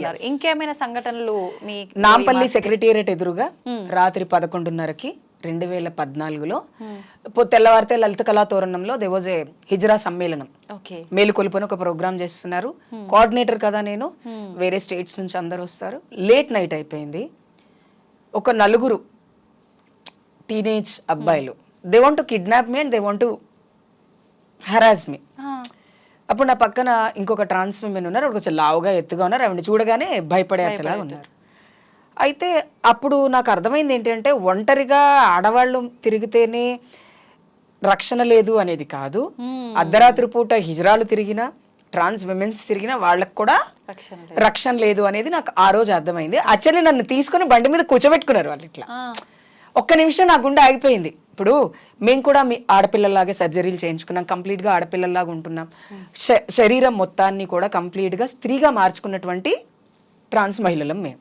చేసుకున్నారు ఇంకేమైనా సంఘటనలు మీ నాంపల్లి సెక్రటేరియట్ ఎదురుగా రాత్రి పదకొండున్నరకి రెండు వేల పద్నాలుగులో పొ- తెల్లవారితే లలిత కళా తోరణంలో దే వాజ్ ఏ హిజ్రా సమ్మేళనం. మేలుకొలుపుని ఒక ప్రోగ్రామ్ చేస్తున్నారు. కోఆర్డినేటర్ కదా నేను. వేరే స్టేట్స్ నుంచి అందరు వస్తారు. లేట్ నైట్ అయిపోయింది. ఒక నలుగురు టీనేజ్ అబ్బాయిలు. They want to kidnap me and they want to harass me అప్పుడు నా పక్కన ఇంకొక ట్రాన్స్ విమెన్ ఉన్నారు. కొంచెం లావుగా ఎత్తుగా ఉన్నారు. ఆవిడ చూడగానే భయపడే అతలా ఉన్నారు. అయితే అప్పుడు నాకు అర్థమైంది ఏంటంటే ఒంటరిగా ఆడవాళ్ళు తిరిగితేనే రక్షణ లేదు అనేది కాదు. అర్ధరాత్రి పూట హిజ్రాలు తిరిగినా ట్రాన్స్ విమెన్స్ తిరిగినా వాళ్ళకి కూడా రక్షణ రక్షణ లేదు అనేది నాకు ఆ రోజు అర్థమైంది. యాక్చువల్లీ నన్ను తీసుకొని బండి మీద కూర్చోబెట్టుకున్నారు వాళ్ళు ఇట్లా. ఒక్క నిమిషం నా గుండె ఆగిపోయింది. ఇప్పుడు మేము కూడా మీ ఆడపిల్లలాగే సర్జరీలు చేయించుకున్నాం కంప్లీట్గా ఆడపిల్లలాగా ఉంటున్నాం. శరీరం మొత్తాన్ని కూడా కంప్లీట్గా స్త్రీగా మార్చుకున్నటువంటి ట్రాన్స్ మహిళలం మేము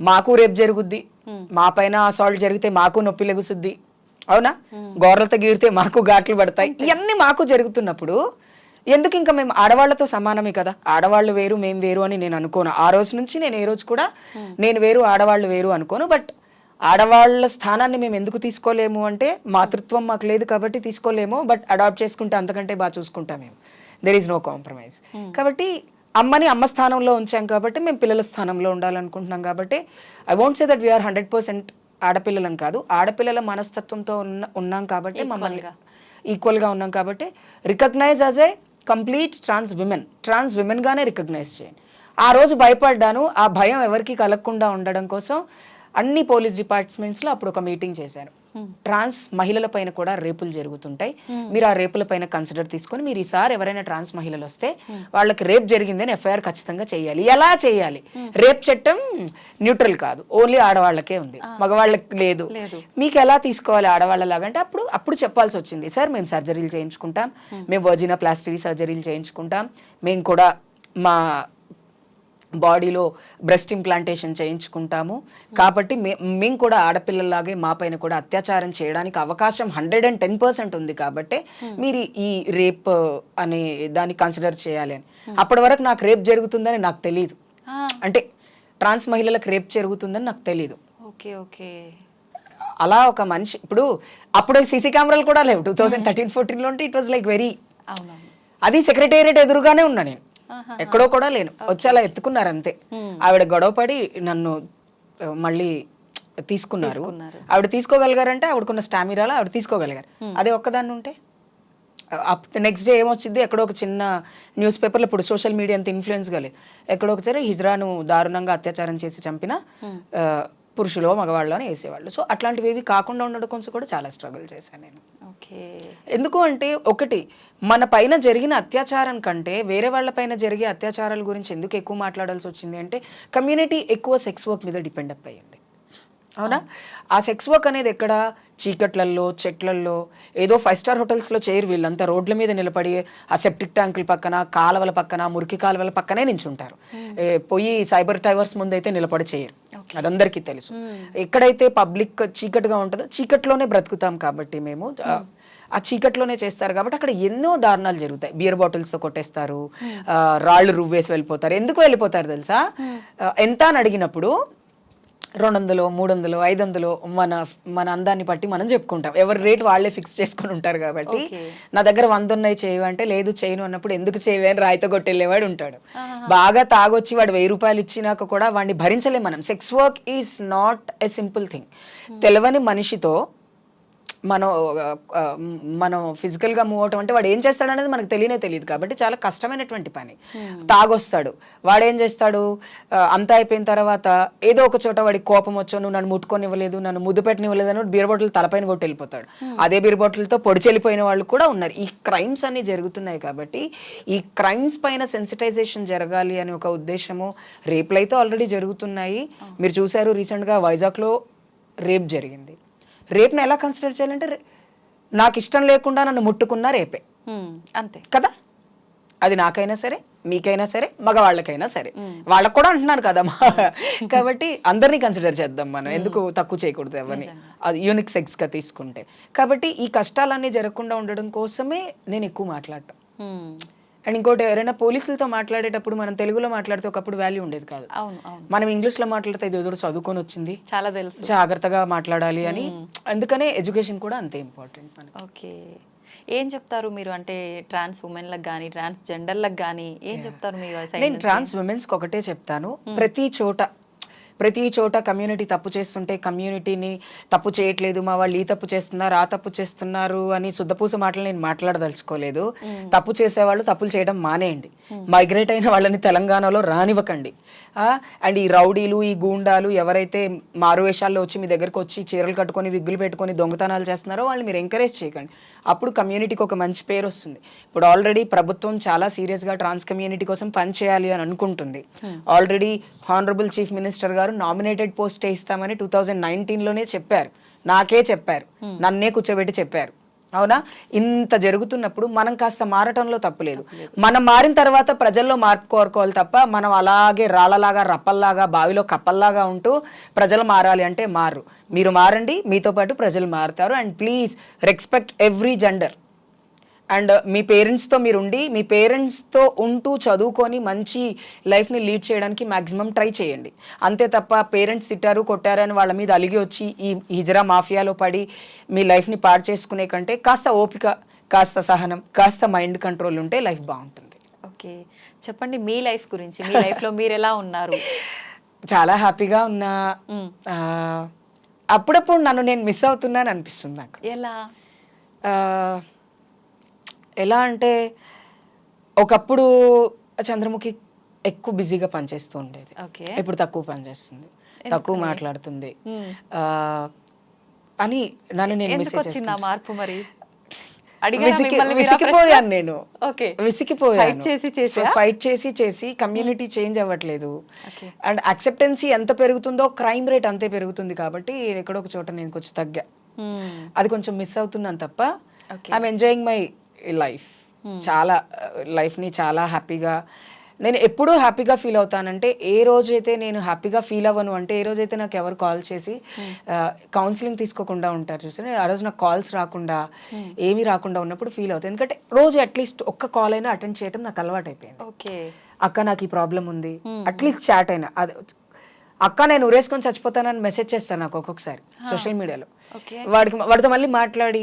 మాకు రేపు జరుగుద్ది మా పైన అసాల్ట్ జరిగితే మాకు నొప్పి లెగుసుద్ది. అవునా? గోర్లతో గీరితే మాకు ఘాట్లు పడతాయి. ఇవన్నీ మాకు జరుగుతున్నప్పుడు ఎందుకు ఇంకా మేము ఆడవాళ్ళతో సమానమే కదా? ఆడవాళ్ళు వేరు మేము వేరు అని నేను అనుకోను. ఆ రోజు నుంచి నేను ఏ రోజు కూడా నేను వేరు ఆడవాళ్ళు వేరు అనుకోను. బట్ ఆడవాళ్ళ స్థానాన్ని మేము ఎందుకు తీసుకోలేము అంటే మాతృత్వం మాకు లేదు కాబట్టి తీసుకోలేము బట్ అడాప్ట్ చేసుకుంటే అంతకంటే బాగా చూసుకుంటాం మేము. దెర్ ఈజ్ నో కాంప్రమైజ్ కాబట్టి అమ్మని అమ్మ స్థానంలో ఉంచాం కాబట్టి మేము పిల్లల స్థానంలో ఉండాలనుకుంటున్నాం కాబట్టి I won't say that we're hundred percent ఆడపిల్లలం కాదు. ఆడపిల్లల మనస్తత్వంతో ఉన్న ఉన్నాం కాబట్టి మమ్మల్ని ఈక్వల్గా ఉన్నాం కాబట్టి recognise as a complete trans women trans women గానే రికగ్నైజ్ చేయండి. ఆ రోజు భయపడ్డాను ఆ భయం ఎవరికి కలగకుండా ఉండడం కోసం అన్ని పోలీస్ డిపార్ట్మెంట్స్లో అప్పుడు ఒక మీటింగ్ చేశాను ట్రాన్స్ మహిళల పైన కూడా రేపులు జరుగుతుంటాయి. మీరు ఆ రేపుల పైన కన్సిడర్ తీసుకొని మీరు ఈసారి ఎవరైనా ట్రాన్స్ మహిళలు వస్తే వాళ్ళకి రేప్ జరిగిందని ఎఫ్ఐఆర్ ఖచ్చితంగా చేయాలి. ఎలా చేయాలి? రేప్ చట్టం న్యూట్రల్ కాదు. ఓన్లీ ఆడవాళ్ళకే ఉంది. మగవాళ్ళకి లేదు. మీకు ఎలా తీసుకోవాలి ఆడవాళ్ళలాగా అంటే అప్పుడు అప్పుడు చెప్పాల్సి వచ్చింది. సార్ మేము సర్జరీలు చేయించుకుంటాం. మేము వర్జినా ప్లాస్టిక్ సర్జరీలు చేయించుకుంటాం. మేము కూడా మా బాడీలో బ్రెస్ట్ ఇంప్లాంటేషన్ చేయించుకుంటాము. కాబట్టి మే- మేము కూడా ఆడపిల్లలాగే మా పైన కూడా అత్యాచారం చేయడానికి అవకాశం హండ్రెడ్ అండ్ టెన్ పర్సెంట్ ఉంది కాబట్టి మీరు ఈ రేప్ అనే దాన్ని కన్సిడర్ చేయాలి అని. అప్పటి వరకు నాకు రేప్ జరుగుతుందని నాకు తెలియదు అంటే ట్రాన్స్ మహిళలకు రేప్ జరుగుతుందని నాకు తెలియదు ఓకే ఓకే. అలా ఒక మనిషి ఇప్పుడు అప్పుడు సీసీ కెమెరాలు కూడా లేవు. టూ థౌసండ్ థర్టీన్ ఫోర్టీన్లో ఉంటే ఇట్ వాజ్ లైక్ వెరీ అది సెక్రటేరియట్ ఎదురుగానే ఉన్నా నేను. ఎక్కడో కూడా లేను. వచ్చి అలా ఎత్తుకున్నారు అంతే. ఆవిడ గొడవపడి నన్ను మళ్ళీ తీసుకున్నారు. ఆవిడ తీసుకోగలిగారంటే ఆవిడకున్న స్టామినాలో ఆవిడ తీసుకోగలిగారు. అదే ఒక్కదాన్ని ఉంటే? నెక్స్ట్ డే ఏమొచ్చింది ఎక్కడో ఒక చిన్న న్యూస్ పేపర్లో ఇప్పుడు సోషల్ మీడియా అంత ఇన్ఫ్లుయెన్స్ కాలేదు ఎక్కడో ఒకసారి హిజ్రాను దారుణంగా అత్యాచారం చేసి చంపిన పురుషులో మగవాళ్ళు అని వేసేవాళ్ళు. సో అట్లాంటివి ఏవి కాకుండా ఉండడం కోసం కూడా చాలా స్ట్రగుల్ చేశాను నేను. ఓకే. ఎందుకు అంటే ఒకటి మన పైన జరిగిన అత్యాచారం కంటే వేరే వాళ్ళ పైన జరిగే అత్యాచారాల గురించి ఎందుకు ఎక్కువ మాట్లాడాల్సి వచ్చింది అంటే కమ్యూనిటీ ఎక్కువ సెక్స్ వర్క్ మీద డిపెండ్ అప్ అయ్యింది. అవునా? ఆ సెక్స్ వర్క్ అనేది ఎక్కడ? చీకట్లల్లో చెట్లల్లో ఏదో ఫైవ్ స్టార్ హోటల్స్లో చేయరు వీళ్ళంతా రోడ్ల మీద నిలబడి ఆ సెప్టిక్ ట్యాంకుల పక్కన కాలువల పక్కన మురికి కాలువల పక్కనే నించుంటారు. పోయి సైబర్ టవర్స్ ముందైతే నిలబడి చేయరు. అదందరికీ తెలుసు. ఎక్కడైతే పబ్లిక్ చీకటిగా ఉంటుందో చీకట్లోనే బ్రతుకుతాం కాబట్టి మేము ఆ, చీకట్లోనే చేస్తారు కాబట్టి అక్కడ ఎన్నో దారుణాలు జరుగుతాయి. బియర్ బాటిల్స్తో కొట్టేస్తారు రాళ్ళు రువ్వేసి వెళ్ళిపోతారు. ఎందుకు వెళ్ళిపోతారు తెలుసా? ఎంత అని అడిగినప్పుడు రెండు వందలు మూడు వందలు ఐదు వందలు మన మన అందాన్ని బట్టి మనం చెప్పుకుంటాం. ఎవరి రేట్ వాళ్ళే ఫిక్స్ చేసుకొని ఉంటారు కాబట్టి. నా దగ్గర వంద ఉన్నాయి చేయవు అంటే లేదు చేయను అన్నప్పుడు ఎందుకు చేయవే అని రాయితో కొట్టెళ్ళేవాడు ఉంటాడు. బాగా తాగొచ్చి వాడు వెయ్యి రూపాయలు ఇచ్చినాక కూడా వాడిని భరించలేం మనం. Sex work is not a simple thing తెలవని మనిషితో మనం మనం ఫిజికల్గా మూవ్ అవటం అంటే వాడు ఏం చేస్తాడు అనేది మనకు తెలియనే తెలియదు కాబట్టి చాలా కష్టమైనటువంటి పని. తాగొస్తాడు. వాడు ఏం చేస్తాడు? అంతా అయిపోయిన తర్వాత ఏదో ఒక చోట వాడికి కోపం వచ్చో నువ్వు నన్ను ముట్టుకొని ఇవ్వలేదు నన్ను ముద్దు పెట్టనివ్వలేదు అని బీర్ బాటిల్ తలపైన కొట్టి వెళ్ళిపోతాడు అదే బీర్ బాటిల్తో పొడిచి వెళ్ళిపోయిన వాళ్ళు కూడా ఉన్నారు. ఈ క్రైమ్స్ అన్ని జరుగుతున్నాయి కాబట్టి ఈ క్రైమ్స్ పైన సెన్సిటైజేషన్ జరగాలి అని ఒక ఉద్దేశము రేపులు అయితే ఆల్రెడీ జరుగుతున్నాయి. మీరు చూసారు రీసెంట్గా వైజాగ్లో రేప్ జరిగింది. రేప్ని ఎలా కన్సిడర్ చేయాలంటే నాకు ఇష్టం లేకుండా నన్ను ముట్టుకున్నా రేపే. అంతే. కదా? అది నాకైనా సరే మీకైనా సరే మగవాళ్ళకైనా సరే. వాళ్ళకు కూడా అంటున్నారు కదా కాబట్టి అందరినీ కన్సిడర్ చేద్దాం మనం. ఎందుకు తక్కువ చేయకూడదు ఎవరిని? అది యూనిక్ సెక్స్గా తీసుకుంటే. కాబట్టి ఈ కష్టాలన్నీ జరగకుండా ఉండడం కోసమే నేను ఎక్కువ మాట్లాడటం. అండ్ ఇంకోటి ఎవరైనా పోలీసులతో మాట్లాడేటప్పుడు మనం తెలుగులో మాట్లాడితే ఒకప్పుడు వాల్యూ ఉండేది కాదు. అవును అవును. మనం ఇంగ్లీష్లో మాట్లాడితే ఇది ఎదురు చదువుకొని వచ్చింది. చాలా తెలుసు. జాగ్రత్తగా మాట్లాడాలి అని. అందుకనే ఎడ్యుకేషన్ కూడా అంతే ఇంపార్టెంట్ ఓకే. ఏం చెప్తారు మీరు? అంటే ట్రాన్స్ ఉమెన్లకు కానీ ట్రాన్స్ జెండర్లకు కానీ ఏం చెప్తారు మీ సైడ్ నేను ట్రాన్స్ ఉమెన్స్కి ఒకటే చెప్తాను. ప్రతి చోట ప్రతి చోట కమ్యూనిటీ తప్పు చేస్తుంటే కమ్యూనిటీని తప్పు చేయట్లేదు మా వాళ్ళు ఈ తప్పు చేస్తున్నారు ఆ తప్పు చేస్తున్నారు అని శుద్ధపూస మాటలు నేను మాట్లాడదలుచుకోలేదు. తప్పు చేసేవాళ్ళు తప్పులు చేయడం మానేయండి. మైగ్రేట్ అయిన వాళ్ళని తెలంగాణలో రానివ్వకండి. అండ్ ఈ రౌడీలు ఈ గూండాలు ఎవరైతే మారువేషాల్లో వచ్చి మీ దగ్గరకు వచ్చి చీరలు కట్టుకొని విగ్గులు పెట్టుకొని దొంగతనాలు చేస్తున్నారో వాళ్ళు మీరు ఎంకరేజ్ చేయకండి. అప్పుడు కమ్యూనిటీకి ఒక మంచి పేరు వస్తుంది. ఇప్పుడు ఆల్రెడీ ప్రభుత్వం చాలా సీరియస్గా ట్రాన్స్ కమ్యూనిటీ కోసం పనిచేయాలి అని అనుకుంటుంది. ఆల్రెడీ హానరబుల్ చీఫ్ మినిస్టర్ గారు నామినేటెడ్ పోస్ట్ ఇస్తామని టూ థౌజండ్ నైన్టీన్లోనే చెప్పారు. నాకే చెప్పారు. నన్నే కూర్చోబెట్టి చెప్పారు. అవునా? ఇంత జరుగుతున్నప్పుడు మనం కాస్త మారటంలో తప్పులేదు మనం మారిన తర్వాత ప్రజల్లో మార్పు కోరుకోవాలి తప్ప మనం అలాగే రాళ్ళలాగా రప్పల్లాగా బావిలో కప్పల్లాగా ఉంటూ ప్రజలు మారాలి అంటే మారు. మీరు మారండి మీతో పాటు ప్రజలు మారుతారు. And please respect every gender. And మీ పేరెంట్స్తో మీరు ఉండి మీ పేరెంట్స్తో ఉంటూ చదువుకొని మంచి లైఫ్ని లీడ్ చేయడానికి మాక్సిమం ట్రై చేయండి. అంతే తప్ప పేరెంట్స్ తిట్టారు కొట్టారు అని వాళ్ళ మీద అలిగి వచ్చి ఈ హిజరా మాఫియాలో పడి మీ లైఫ్ని పాడు చేసుకునే కంటే కాస్త ఓపిక కాస్త సహనం కాస్త మైండ్ కంట్రోల్ ఉంటే లైఫ్ బాగుంటుంది. ఓకే. చెప్పండి మీ లైఫ్ గురించి మీ లైఫ్లో మీరు ఎలా ఉన్నారు? చాలా హ్యాపీగా ఉన్నా. అప్పుడప్పుడు నన్ను నేను మిస్ అవుతున్నాను అనిపిస్తుంది నాకు. ఎలా? ఎలా అంటే ఒకప్పుడు చంద్రముఖి ఎక్కువ బిజీగా పనిచేస్తూ ఉండేది. ఓకే. ఇప్పుడు తక్కువ పనిచేస్తుంది. తక్కువ మాట్లాడుతుంది. అని నన్ను నేను మెసేజ్ మార్పు మరి? విసిగిపోయాను? నేను. ఓకే. విసిగిపోయాను? ఫైట్ చేసి చేసి? కమ్యూనిటీ చేంజ్ అవ్వట్లేదు. అండ్ అక్సెప్టెన్సీ ఎంత పెరుగుతుందో క్రైమ్ రేట్ అంతే పెరుగుతుంది కాబట్టి ఎక్కడో ఒక చోట నేను కొంచెం తగ్గా. అది కొంచెం మిస్ అవుతున్నాను తప్ప. I'm enjoying my life. చాలా లైఫ్ని చాలా హ్యాపీగా నేను ఎప్పుడూ హ్యాపీగా ఫీల్ అవుతానంటే ఏ రోజైతే నేను హ్యాపీగా ఫీల్ అవ్వను అంటే ఏ రోజైతే నాకు ఎవరు కాల్ చేసి కౌన్సిలింగ్ తీసుకోకుండా ఉంటారు చూసి ఆ రోజు నాకు కాల్స్ రాకుండా ఏమీ రాకుండా ఉన్నప్పుడు ఫీల్ అవుతాయి ఎందుకంటే రోజు అట్లీస్ట్ ఒక్క కాల్ అయినా అటెండ్ చేయడం నాకు అలవాటు అయిపోయింది ఓకే అక్క నాకు ఈ ప్రాబ్లం ఉంది. అట్లీస్ట్ చాట్ అయినా అది అక్క నేను ఉరేసుకొని చచ్చిపోతానని మెసేజ్ చేస్తాను నాకు ఒక్కొక్కసారి సోషల్ మీడియాలో వాడికి వాడితో మళ్ళీ మాట్లాడి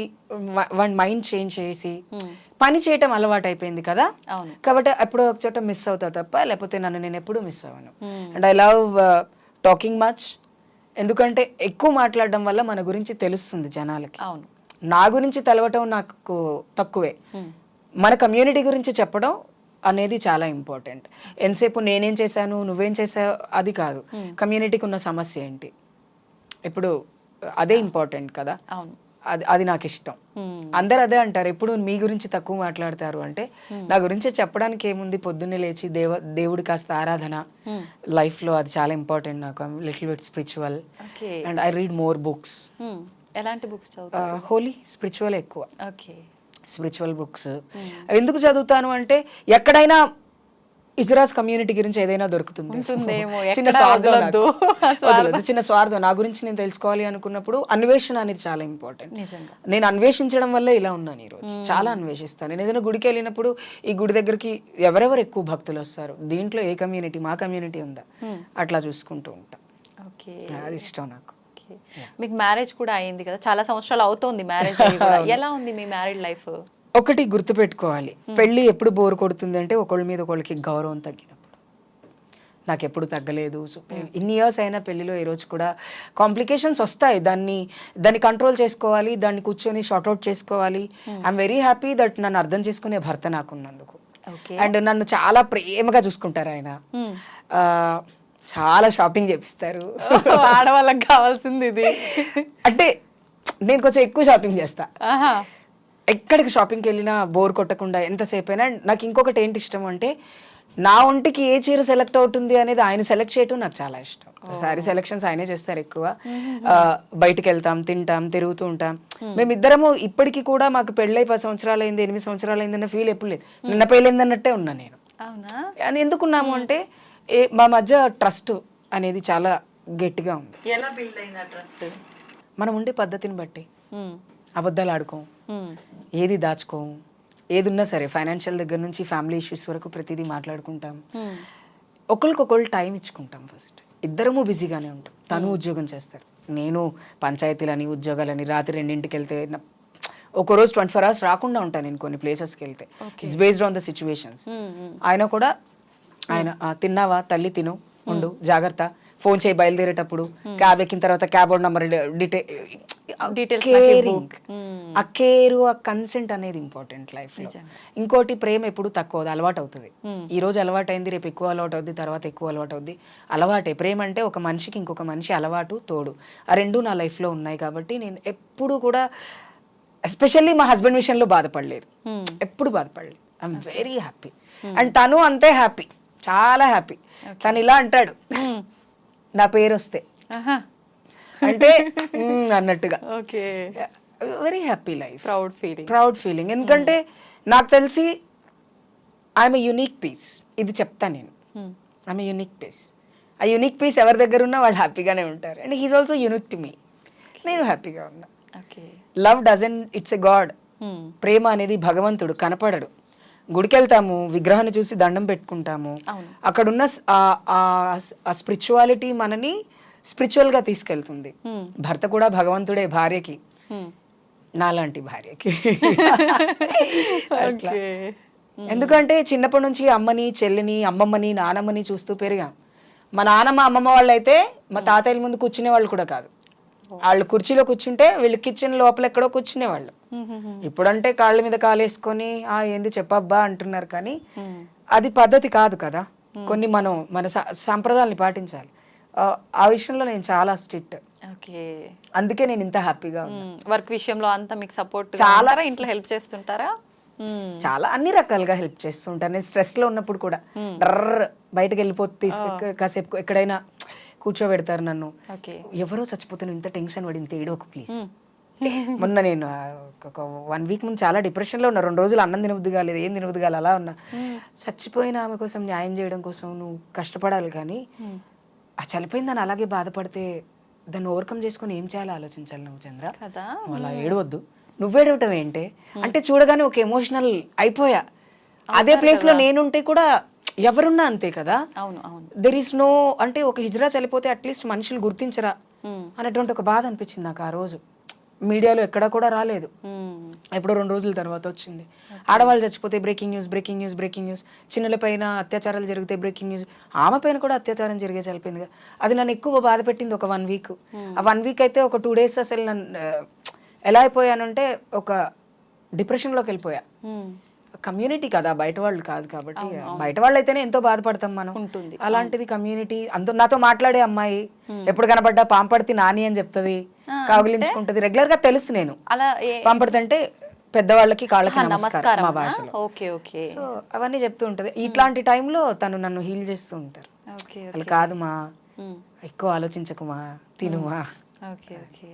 వాడి మైండ్ చేంజ్ చేసి పని చేయటం అలవాటు అయిపోయింది కదా కాబట్టి ఎప్పుడో ఒక చోట మిస్ అవుతా తప్ప లేకపోతే నన్ను నేను ఎప్పుడూ మిస్ అవ్వను. And I love talking much ఎందుకంటే ఎక్కువ మాట్లాడడం వల్ల మన గురించి తెలుస్తుంది జనాలకి. అవును. నా గురించి తెలవటం నాకు తక్కువే. మన కమ్యూనిటీ గురించి చెప్పడం అనేది చాలా ఇంపార్టెంట్. ఎంతసేపు నేనేం చేశాను నువ్వేం చేసావు అది కాదు. కమ్యూనిటీకి ఉన్న సమస్య ఏంటి? ఇప్పుడు అదే ఇంపార్టెంట్ కదా. అవును. అది అది నాకు ఇష్టం. మ్మ్. అందరు అదే అంటారు ఎప్పుడు మీ గురించి తక్కువ మాట్లాడతారు? అంటే నా గురించి చెప్పడానికి ఏముంది? పొద్దున్నే లేచి దేవ దేవుడి కాస్త ఆరాధన. లైఫ్లో అది చాలా ఇంపార్టెంట్ నాకు. Little bit spiritual. And I read more books. ఎలాంటి బుక్స్ హోలీ స్పిరిచువల్ ఎక్కువ. ఓకే. స్పిరిచువల్ బుక్స్ ఎందుకు చదువుతాను అంటే ఎక్కడైనా ఇజ్రాస్ కమ్యూనిటీ గురించి ఏదైనా దొరుకుతుంది. చిన్న స్వార్థం. చిన్న స్వార్థం. నా గురించి నేను తెలుసుకోవాలి అనుకున్నప్పుడు అన్వేషణ అనేది చాలా ఇంపార్టెంట్ నేను అన్వేషించడం వల్లే ఇలా ఉన్నాను ఈరోజు. చాలా అన్వేషిస్తాను. నేను ఏదైనా గుడికి వెళ్ళినప్పుడు ఈ గుడి దగ్గరికి ఎవరెవరు ఎక్కువ భక్తులు వస్తారు? దీంట్లో ఏ కమ్యూనిటీ మా కమ్యూనిటీ ఉందా? మ్మ్. అట్లా చూసుకుంటూ ఉంటా. ఓకే. అది ఇష్టం నాకు. ఓకే. మీకు మ్యారేజ్ కూడా అయింది కదా చాలా సంవత్సరాలు అవుతోంది మ్యారేజ్ ఎలా ఉంది మీ మ్యారీడ్ లైఫ్? ఒకటి గుర్తుపెట్టుకోవాలి. పెళ్ళి ఎప్పుడు బోర్ కొడుతుంది అంటే ఒకళ్ళ మీద ఒకళ్ళకి గౌరవం తగ్గినప్పుడు. నాకు ఎప్పుడు తగ్గలేదు. ఇన్ని ఇయర్స్ అయినా పెళ్ళిలో ఈ రోజు కూడా కాంప్లికేషన్స్ వస్తాయి. దాన్ని దాన్ని కంట్రోల్ చేసుకోవాలి దాన్ని కూర్చొని అవుట్ చేసుకోవాలి. ఐఎమ్ వెరీ హ్యాపీ దట్ నన్ను అర్థం చేసుకునే భర్త నాకున్నందుకు. ఓకే. అండ్ నన్ను చాలా ప్రేమగా చూసుకుంటారు ఆయన. చాలా షాపింగ్ చేపిస్తారు. ఆడవాళ్ళకి కావాల్సింది ఇది. అంటే నేను కొంచెం ఎక్కువ షాపింగ్ చేస్తా. ఎక్కడికి షాపింగ్కి వెళ్ళినా బోర్ కొట్టకుండా ఎంతసేపు అయినా నాకు ఇంకొకటి ఏంటి ఇష్టం అంటే నా ఒంటికి ఏ చీర సెలెక్ట్ అవుతుంది అనేది ఆయన సెలెక్ట్ చేయటం నాకు చాలా ఇష్టం. సారీ సెలెక్షన్స్ ఆయనే చేస్తారు ఎక్కువ. బయటికి వెళ్తాం తింటాం తిరుగుతూ ఉంటాం. మేమిద్దరము ఇప్పటికీ కూడా మాకు పెళ్ళై పది సంవత్సరాలు అయింది ఎనిమిది సంవత్సరాలు అయిందన్న ఫీల్ ఎప్పుడు లేదు. నిన్న పెళ్ళైంది అన్నట్టే ఉన్నా నేను. ఎందుకున్నాము అంటే ఏ మా మధ్య ట్రస్ట్ అనేది చాలా గట్టిగా ఉంది. ఎలా బిల్డ్ అయింది ట్రస్ట్ మనం ఉండే పద్ధతిని బట్టి. అబద్ధాలు ఆడుకోం. ఏది దాచుకోము ఏదున్నా సరే ఫైనాన్షియల్ దగ్గర నుంచి ఫ్యామిలీ ఇష్యూస్ వరకు ప్రతిదీ మాట్లాడుకుంటాం. ఒకరికొకళ్ళు టైం ఇచ్చుకుంటాం ఫస్ట్ ఇద్దరము బిజీగానే ఉంటాం. తను ఉద్యోగం చేస్తారు. నేను పంచాయతీలని ఉద్యోగాలని రాత్రి రెండింటికి వెళ్తే ఒక రోజు ట్వంటీ ఫోర్ అవర్స్ రాకుండా ఉంటాను నేను కొన్ని ప్లేసెస్కి వెళ్తే. It's based on the situations ఆయన కూడా ఆయన "ఆ, తిన్నావా? తల్లి తిను ఉండు జాగ్రత్త. ఫోన్ చేయి బయలుదేరేటప్పుడు క్యాబ్ ఎక్కిన తర్వాత క్యాబ్ నెంబర్ ఇవ్వు. ఆ కేరు ఆ కన్సెంట్ అనేది ఇంపార్టెంట్ లైఫ్ ఇంకోటి ప్రేమ ఎప్పుడు తక్కువ అలవాటు అవుతుంది ఈ రోజు అలవాటు అయింది రేపు ఎక్కువ అలవాటు అవుద్ది తర్వాత ఎక్కువ అలవాటు అవుద్ది అలవాటే. ప్రేమ అంటే ఒక మనిషికి ఇంకొక మనిషి అలవాటు తోడు. ఆ రెండు నా life లో ఉన్నాయి కాబట్టి నేను ఎప్పుడు కూడా ఎస్పెషల్లీ మా హస్బెండ్ విషయంలో బాధపడలేదు. ఎప్పుడు బాధపడలేదు. I'm very happy. అండ్ తను అంతే హ్యాపీ. చాలా హ్యాపీ. తను ఇలా అంటాడు నా పేరు వస్తే. అంటే అన్నట్టుగా. Okay. Very happy life proud feeling proud feeling ఎందుకంటే నాకు తెలిసి ఐఎమ్ యునిక్ పీస్ ఇది చెప్తాను నేను. ఐఎమ్ యునిక్ పీస్ ఆ యునిక్ పీస్ ఎవరి దగ్గర ఉన్నా వాళ్ళు హ్యాపీగానే ఉంటారు. And he's also unique to me నేను హ్యాపీగా ఉన్నా. Okay love doesn't it's a god ప్రేమ అనేది భగవంతుడు కనపడడు. గుడికి వెళ్తాము విగ్రహాన్ని చూసి దండం పెట్టుకుంటాము. అక్కడున్న ఆ- స్పిరిచువాలిటీ మనని స్పిరిచువల్గా తీసుకెళ్తుంది భర్త కూడా భగవంతుడే భార్యకి. నాలాంటి భార్యకి. ఎందుకంటే చిన్నప్పటి నుంచి అమ్మని చెల్లిని అమ్మమ్మని నానమ్మని చూస్తూ పెరిగాం. మా నానమ్మ అమ్మమ్మ వాళ్ళు అయితే మా తాతయ్యల ముందు కూర్చునే వాళ్ళు కూడా కాదు. వాళ్ళు కుర్చీలో కూర్చుంటే వీళ్ళు కిచెన్ లోపల ఎక్కడో కూర్చునేవాళ్ళు. ఇప్పుడంటే కాళ్ళ మీద కాలేసుకొని ఆ ఏంది చెప్పబ్బా అంటున్నారు కానీ అది పద్ధతి కాదు కదా. కొన్ని మనం మన సాంప్రదాయాల్ని పాటించాలి. ఆ, విషయంలో నేను చాలా స్ట్రిక్ట్. ఓకే. అందుకే నేను ఇంత హ్యాపీగా. వర్క్ విషయంలో అంతా మీకు సపోర్ట్ చాలా- ఇంట్లో హెల్ప్ చేస్తుంటారా. చాలా అన్ని రకాలుగా హెల్ప్ చేస్తుంటాను నేను స్ట్రెస్లో ఉన్నప్పుడు కూడా డర్ర బయటకు వెళ్ళిపోతే తీసుకు కాసేపు ఎక్కడైనా కూర్చోబెడతారు నన్ను. ఓకే. ఎవరో చచ్చిపోతే ఇంత టెన్షన్ పడి ఇంత ఏడోకు ప్లీజ్. మొన్న నేను ఒక వన్ వీక్ ముందు చాలా డిప్రెషన్లో ఉన్నా. రెండు రోజులు అన్నం తినబుద్ది కాలేదు ఏం తినబుద్ది కాలేదు అలా ఉన్నా. చచ్చిపోయిన ఆమె కోసం న్యాయం చేయడం కోసం నువ్వు కష్టపడాలి కానీ ఆ చనిపోయిందని అలాగే బాధపడితే దాన్ని ఓవర్కమ్ చేసుకొని ఏం చేయాలో ఆలోచించాలి నువ్వు చంద్ర? అలా ఏడవద్దు. నువ్వేడవటం ఏంటే? అంటే చూడగానే ఒక ఎమోషనల్ అయిపోయా. అదే ప్లేస్లో నేనుంటే కూడా ఎవరున్నా అంతే కదా. అవును అవును. దెర్ ఇస్ నో అంటే ఒక హిజ్రా చనిపోతే అట్లీస్ట్ మనుషులు గుర్తించరా. అనేటువంటి ఒక బాధ అనిపించింది నాకు ఆ రోజు. మీడియాలో ఎక్కడా కూడా రాలేదు. ఎప్పుడో రెండు రోజుల తర్వాత వచ్చింది. ఆడవాళ్ళు చచ్చిపోతే breaking news breaking news breaking news. చిన్నల పైన అత్యాచారాలు జరిగితే బ్రేకింగ్ న్యూస్. ఆమె పైన కూడా అత్యాచారం జరిగే చనిపోయింది కదా అది నన్ను ఎక్కువ బాధ పెట్టింది ఒక వన్ వీక్. ఆ వన్ వీక్ అయితే ఒక టూ డేస్ అసలు నన్ను ఎలా అయిపోయానంటే ఒక డిప్రెషన్లోకి వెళ్ళిపోయా. కమ్యూనిటీ కదా బయట వాళ్ళు కాదు కాబట్టి బయట వాళ్ళు అయితేనే ఎంతో బాధపడతాం మనం. ఉంటుంది. అలాంటిది కమ్యూనిటీ అంత నాతో మాట్లాడే అమ్మాయి ఎప్పుడు కనబడ్డా పాంపడితే నాని అని చెప్తుంది కాగులించుకుంటది. రెగ్యులర్గా తెలుసు నేను. అలా ఏ- పాంపడితే పెద్దవాళ్ళకి కాళ్ళకి నమస్కారం. మా భాషలో. Okay okay. సో అవన్నీ చెప్తూ ఉంటది. ఇట్లాంటి టైంలో తను నన్ను హీల్ చేస్తూ ఉంటారు. ఓకే వాళ్ళు కాదు మా. ఎక్కువ ఆలోచించకుమా తినుమా. Okay okay.